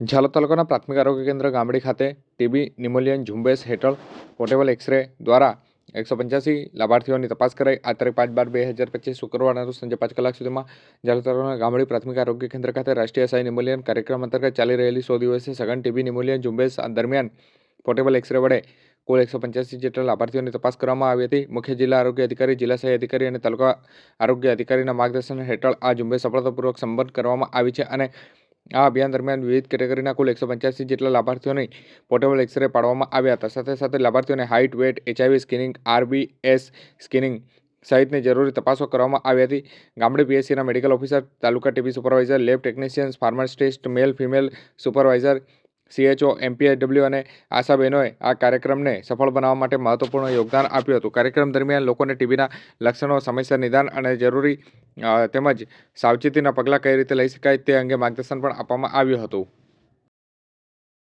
ઝાલોદ તાલુકાના પ્રાથમિક આરોગ્ય કેન્દ્ર ગામડી ખાતે ટીબી નિમોલિયન ઝુંબેશ હેઠળ પોર્ટેબલ એક્સરે દ્વારા એકસો પંચ્યાસી લાભાર્થીઓની તપાસ કરાઈ. આ તારીખ પાંચ બાર બે હજાર પચીસ શુક્રવારના રોજ સાંજે પાંચ કલાક સુધીમાં ઝાલોદ તાલુકાના ગામડી પ્રાથમિક આરોગ્ય કેન્દ્ર ખાતે રાષ્ટ્રીય સાઈ નિમોલિયન કાર્યક્રમ અંતર્ગત ચાલી રહેલી સો દિવસે સઘન ટીબી નિમોલિયન ઝુંબેશ દરમિયાન પોર્ટેબલ એક્સરે વડે કુલ એકસો પંચ્યાસી જેટલા લાભાર્થીઓની તપાસ કરવામાં આવી હતી. મુખ્ય જિલ્લા આરોગ્ય અધિકારી, જિલ્લા સહાય અધિકારી અને તાલુકા આરોગ્ય અધિકારીના માર્ગદર્શન હેઠળ આ ઝુંબેશ સફળતાપૂર્વક સંપન્ન કરવામાં આવી છે અને આ અભિયાન દરમિયાન વિવિધ કેટેગરીના કુલ એકસો પંચ્યાસી જેટલા લાભાર્થીઓની પોર્ટેબલ એક્સરે પાડવામાં આવ્યા હતા. સાથે સાથે લાભાર્થીઓને height weight HIV scanning, RBS screening સહિતની જરૂરી તપાસો કરવામાં આવી હતી. ગામડે પીએસસીના medical officer, taluka TB supervisor, lab technicians pharmacist male, female supervisor, CHO MPHW અને આશા બહેનોએ આ કાર્યક્રમને સફળ બનાવવા માટે મહત્વપૂર્ણ યોગદાન આપ્યું હતું. કાર્યક્રમ દરમિયાન લોકોને ટીબીના લક્ષણો, સમયસર નિદાન અને જરૂરી તેમજ સાવચેતીના પગલાં કઈ રીતે લઈ શકાય તે અંગે માર્ગદર્શન પણ આપવામાં આવ્યું હતું.